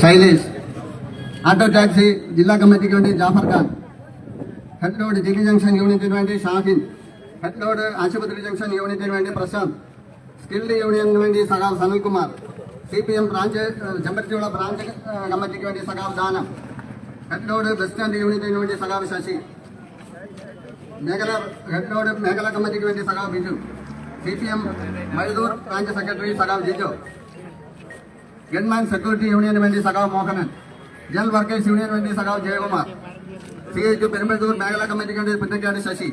ശൈലേഷ് ആട്ടോ ടാക്സി ജില്ലാ കമ്മിറ്റിക്ക് വേണ്ടി ജാഫർ ഖാൻ ഹെഡ് ലോഡ് ജില്ലി ജംഗ്ഷൻ യൂണിറ്റിന് വേണ്ടി ഷാഹിൻ ഹെഡ് ലോഡ് ആശുപത്രി ജംഗ്ഷൻ യൂണിറ്റിന് വേണ്ടി പ്രശാന്ത് സ്കിൽഡ് യൂണിയനു വേണ്ടി സഖാവ് Sanalkumar C P M branch ചെമ്പരത്തിയുള്ള branch കമ്മിറ്റിക്ക് വേണ്ടി സഖാവ് ദാനം ഹെഡ് ലോഡ് ബസ് സ്റ്റാൻഡ് യൂണിറ്റിന് വേണ്ടി സഖാവ് ശശി മേഖല ഹെഡ് ലോഡ് മേഖലാ കമ്മിറ്റിക്ക് വേണ്ടി സഖാവ് Biju C P M Maidoor branch secretary സഖാവ് ജിജോ. ഗൺമാൻ സെക്യൂരിറ്റി യൂണിയന് വേണ്ടി സഖാവ് മോഹനൻ ജനറൽ വർക്കേഴ്സ് യൂണിയന് വേണ്ടി സഖാവ് ജയകുമാർ സി എച്ച് പെരുമ്പത്തൂർ മേഖലാ കമ്മിറ്റിക്ക് വേണ്ടി Punnakkad Sasi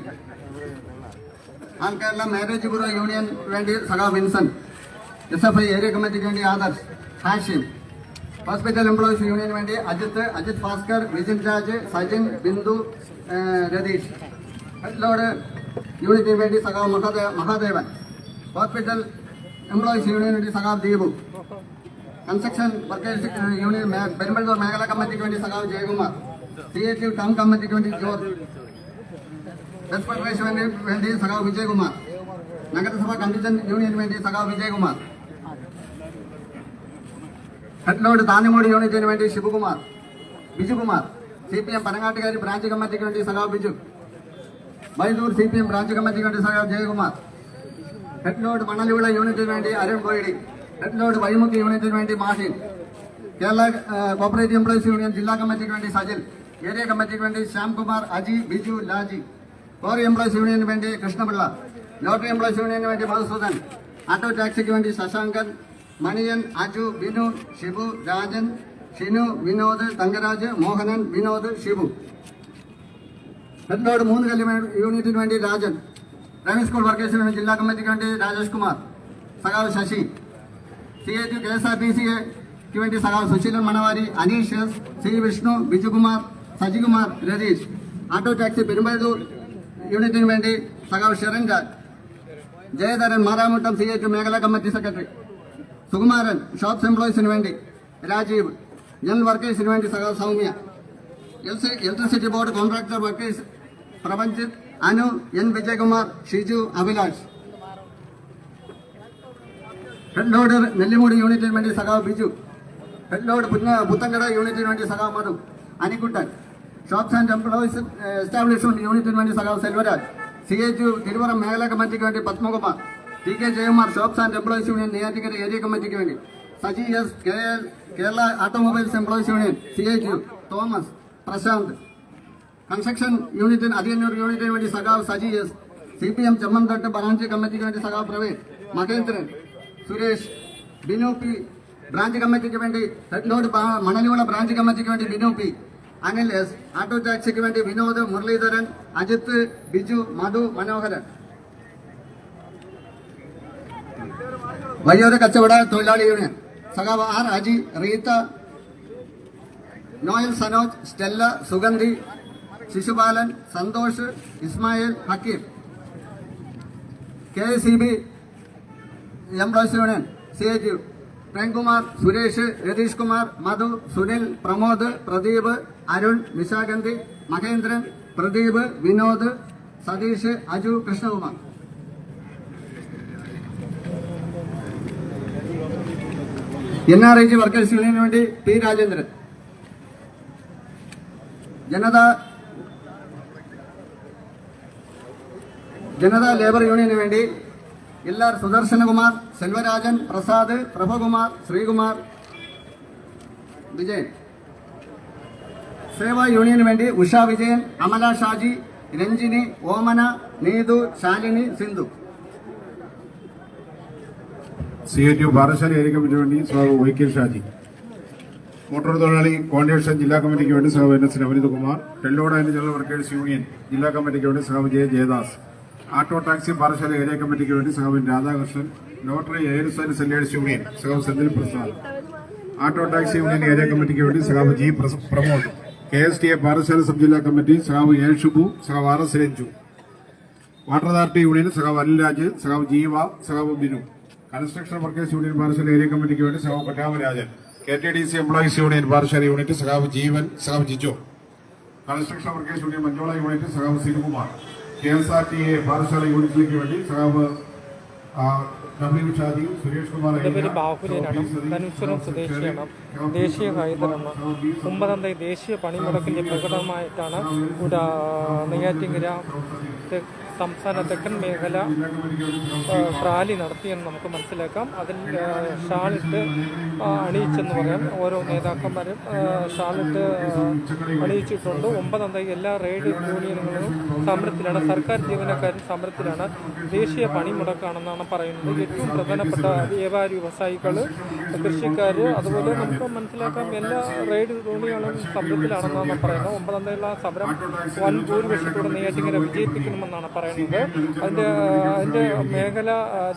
all Kerala marriage bureau union വേണ്ടി സഖാവ് Vinson S F I area കമ്മിറ്റിക്ക് വേണ്ടി ആദർശ് ഹാഷിം ഹോസ്പിറ്റൽ എംപ്ലോയീസ് യൂണിയന് വേണ്ടി അജിത്ത് അജിത് ഭാസ്കർ വിജിൻ രാജ് സജിൻ ബിന്ദു രതീഷ് ഹെഡ്ലോഡ് യൂണിറ്റിന് വേണ്ടി സഖാവ് മഹാദേ- മഹാദേവൻ ഹോസ്പിറ്റൽ എംപ്ലോയീസ് യൂണിയന് വേണ്ടി സഖാവ് ദീപു കൺസ്ട്രക്ഷൻ വർക്കേഴ്സ് യൂണിയൻ മേ- പെരുമ്പഴൂർ മേഖലാ കമ്മിറ്റിക്ക് വേണ്ടി സഖാവ് Jayakumar C H U town കമ്മിറ്റിക്ക് വേണ്ടി ജോർജ് വെസ്റ്റ് ഫെഡറേഷന് വേണ്ടി സഖാവ് വിജയകുമാർ നഗരസഭ കണ്ടീഷൻ യൂണിയന് വേണ്ടി സഖാവ് വിജയകുമാർ ഹെഡ്ലോഡ് താന്നിമൂടി യൂണിറ്റിന് വേണ്ടി Sivakumar Bijukumar C P M Panangattukari branch കമ്മിറ്റിക്ക് വേണ്ടി സഖാവ് Biju Maidoor C P M branch കമ്മിറ്റിക്ക് വേണ്ടി സഖാവ് ജയകുമാർ ഹെഡ്ലോഡ് മണലുവിള യൂണിറ്റിന് വേണ്ടി അരുൺ കോയിടി ഹെഡ്ലോഡ് വഴിമുക്ക് യൂണിറ്റിന് വേണ്ടി Mahin Kerala cooperative employees union ജില്ലാ കമ്മിറ്റിക്ക് വേണ്ടി സജിൽ ഏരിയ കമ്മിറ്റിക്ക് വേണ്ടി ശ്യാംകുമാർ അജി ബിജു ലാജി കോറി എംപ്ലോയീസ് യൂണിയന് വേണ്ടി കൃഷ്ണപിള്ള ലോട്ടറി എംപ്ലോയീസ് യൂണിയന് വേണ്ടി മധുസൂദൻ ആട്ടോ ടാക്സിക്ക് വേണ്ടി ശശാങ്കൻ മണിയൻ അജു ബിനു ഷിബു രാജൻ ഷിനു വിനോദ് തങ്കരാജ് മോഹനൻ വിനോദ് ഷിബു. ഹെഡ്ലോഡ് മൂന്ന് കല്ല് യൂണിറ്റിന് വേണ്ടി രാജൻ. ഡ്രൈവിംഗ് സ്കൂൾ വർക്കേഴ്സിന് വേണ്ടി ജില്ലാ കമ്മിറ്റിക്ക് വേണ്ടി രാജേഷ് കുമാർ. സഖാവ് ശശി. സി എ ജു കെ എസ് ആർ ടി സിക്ക് വേണ്ടി സഖാവ് Suseelan Manavari Aneesh C Vishnu Bijukumar Sajikumar Ratheesh. Auto taxi Perumpazhoor യൂണിറ്റിന് വേണ്ടി സഖാവ് ഷെറിൻ രാജ് ജയധരൻ മാറാമുട്ടം സി എച്ച് മേഖലാ കമ്മിറ്റി സെക്രട്ടറി. സുകുമാരൻ ഷോപ്സ് എംപ്ലോയീസിന് വേണ്ടി രാജീവ്. ജനറൽ വർക്കേഴ്സിന് വേണ്ടി സഖാവ് Soumya. Electricity board contractor workers Prapanchith Anu N Vijayakumar Shiju Abhilash. Load Nellimoodu യൂണിറ്റിന് വേണ്ടി സഖാവ് ബിജു. ലോഡ് പുന്ന പുത്തങ്കട യൂണിറ്റിന് വേണ്ടി സഖാവ് Madhu. Anikuttan. Shops and employees establishment യൂണിറ്റിന് വേണ്ടി സഖാവ് Selvaraj. C H U Thiruvaram മേഖലാ കമ്മിറ്റിക്ക് വേണ്ടി Padmakumar. T K Jayakumar shops and employees union Neyyattinkara area കമ്മിറ്റിക്ക് വേണ്ടി. Saji S K L Kerala automobiles employees union C H U Thomas Prashant. Construction യൂണിറ്റിന് അതിയന്നൂർ യൂണിറ്റിന് വേണ്ടി സഖാവ് Saji S C P M Chemmanthatt branch കമ്മിറ്റിക്ക് വേണ്ടി സഖാവ് Praveen. Mahendran Suresh Binu P branch കമ്മിറ്റിക്ക് വേണ്ടി ഹെഡ്ലോഡ് മണലിവിള ബ്രാഞ്ച് കമ്മിറ്റിക്ക് വേണ്ടി ബിനു പി അനിൽ എസ് ആട്ടോ ടാക്സിക്ക് വേണ്ടി വിനോദ് മുരളീധരൻ അജിത്ത് ബിജു മധു മനോഹരൻ. വയ്യോര കച്ചവട തൊഴിലാളി യൂണിയൻ. സഖാവ് R Aji Reetha Noel Sanoj Stella Sugandhi Sisupalan Santhosh Ismail Hakeem. K C B employees union C H U Premkumar Suresh Ratheesh Kumar Madhu Sunil Pramod Pradeep Arun Nishagandhi Mahendran Pradeep Vinod Satheesh Aju Krishnakumar. N R I G workers യൂണിയന് വേണ്ടി P Rajendran. ജനത Janata labour യൂണിയന് വേണ്ടി L R Sudarsanakumar Selvarajan Prasad Prabhakumar Sreekumar. Vijayan. Seva യൂണിയന് വേണ്ടി Usha Vijayan Amala Shaji Ranjini Omana Neethu Shalini Sindhu. C A T Parassala area കമ്മിറ്റിക്ക് വേണ്ടി സഹാവ് Y K Shaji. Motor തൊഴിലാളി കോൺഗ്രസ് ജില്ലാ കമ്മിറ്റിക്ക് വേണ്ടി സഹാവ് N S Navaneethakumar head load and general workers union ജില്ലാ കമ്മിറ്റിക്ക് വേണ്ടി സഹാവ് ജെ ജയദാസ്. ആട്ടോ ടാക്സി പാറശാല ഏരിയ കമ്മിറ്റിക്ക് വേണ്ടി സഹോദരൻ രാധാകൃഷ്ണൻ ലോട്ടറി എയർസ് ആൻഡ് സെല്ലേഴ്സ് യൂണിയൻ സഹോദരൻ Senthil Prasad auto taxi union area കമ്മിറ്റിക്ക് വേണ്ടി സഹാബ് G Pramod K S T A Parassala sub ജില്ലാ കമ്മിറ്റി സഹാബ് A Shubu സഹാബ് R S Ranju water authority union സഹാബ് Anilraj സഹാബ് Jeeva സഹാബ് Binu construction workers union Parassala area കമ്മിറ്റിക്ക് വേണ്ടി സഹാബ് Pattamarajan K T D C employees union Parassala unit സഹാബ് Jeevan സഹാബ് Jijo construction workers union Manchola unit സഹാബ് Sinukumar K S R T A Parassala യൂണിറ്റിലേക്ക് വേണ്ടി ആ, W Shaji Suresh Kumar ധനുശ്വരം സ്വദേശിയാണ്. ദേശീയ പണിമുടക്കിന്റെ Shopee ഒമ്പതാം തീയതി ദേശീയ പണിമുടക്കിന്റെ പ്രകടനമായിട്ടാണ് ഇവിടെ നെയ്യാറ്റിങ്കര സംസ്ഥാന തെക്കൻ മേഖല റാലി നടത്തിയെന്ന് നമുക്ക് മനസ്സിലാക്കാം. അതിൽ ഷാളിട്ട് അണിയിച്ചെന്ന് പറയാം. ഓരോ നേതാക്കന്മാരും ഷാളിട്ട് അണിയിച്ചിട്ടുണ്ട്. ഒമ്പതാം തീയതി എല്ലാ റേഡ് യൂണിയനുകളും സമരത്തിലാണ്. സർക്കാർ ജീവനക്കാരും സമരത്തിലാണ്. ദേശീയ പണിമുടക്കാണെന്നാണ് പറയുന്നത്. ഏറ്റവും പ്രധാനപ്പെട്ട വ്യാപാരി വ്യവസായികൾ കൃഷിക്കാർ അതുപോലെ നമുക്ക് മനസ്സിലാക്കാം എല്ലാ റേഡ് യൂണിയനുകളും സമരത്തിലാണെന്നാണ് പറയുന്നത്. ഒമ്പതാം തീയതിയുള്ള സമരം വൻ ഭൂരിപക്ഷത്തോടെ നെയ്യാറ്റിങ്ങനെ വിജയിപ്പിക്കണമെന്നാണ് പറയുന്നത്. അതിന്റെ അതിന്റെ മേഖല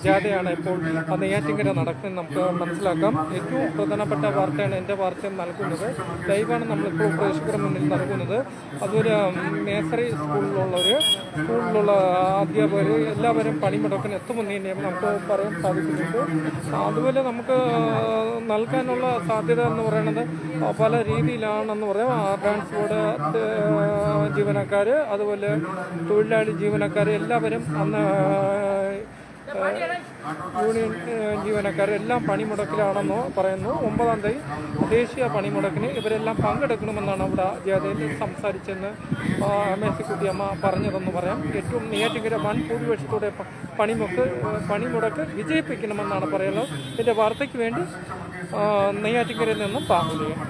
ജാഥയാണ് ഇപ്പോൾ ആ നെയ്യാറ്റിങ്കര നടക്കുന്നത്. നമുക്ക് മനസ്സിലാക്കാം. ഏറ്റവും പ്രധാനപ്പെട്ട വാർത്തയാണ് എന്റെ വാർത്ത നൽകുന്നത്. ലൈവാണ് നമ്മളിപ്പോൾ പ്രേക്ഷകരുടെ മുന്നിൽ നൽകുന്നത്. അതൊരു നേഴ്സറി സ്കൂളിലുള്ളവർ സ്കൂളിലുള്ള അധ്യാപകർ എല്ലാവരും പണിമുടക്കിന് എത്തുമെന്ന് തന്നെയാണ് നമുക്ക് പറയാൻ സാധിക്കുന്നുണ്ട്. അതുപോലെ നമുക്ക് നൽകാനുള്ള സാധ്യത എന്ന് പറയുന്നത് പല രീതിയിലാണെന്ന് പറയാം. ട്രാൻസ്പോർട്ട് ജീവനക്കാർ അതുപോലെ തൊഴിലാളി ജീവനക്കാർ എല്ലാവരും അന്ന് യൂണിയൻ ജീവനക്കാർ എല്ലാം പണിമുടക്കിലാണെന്ന് പറയുന്നു. ഒമ്പതാം തീയതി ദേശീയ പണിമുടക്കിന് ഇവരെല്ലാം പങ്കെടുക്കണമെന്നാണ് അവിടെ ജാഥയിൽ സംസാരിച്ചെന്ന് മേഴ്സിക്കുട്ടിയമ്മ പറഞ്ഞതെന്ന് പറയാം. ഏറ്റവും നെയ്യാറ്റിങ്കര വൻ ഭൂരിപക്ഷത്തോടെ പണിമുക്ക് പണിമുടക്ക് വിജയിപ്പിക്കണമെന്നാണ് പറയുന്നത്. ഇതിന്റെ വാർത്തയ്ക്ക് വേണ്ടി നെയ്യാറ്റിങ്കരയിൽ നിന്നും പാകുകയാണ്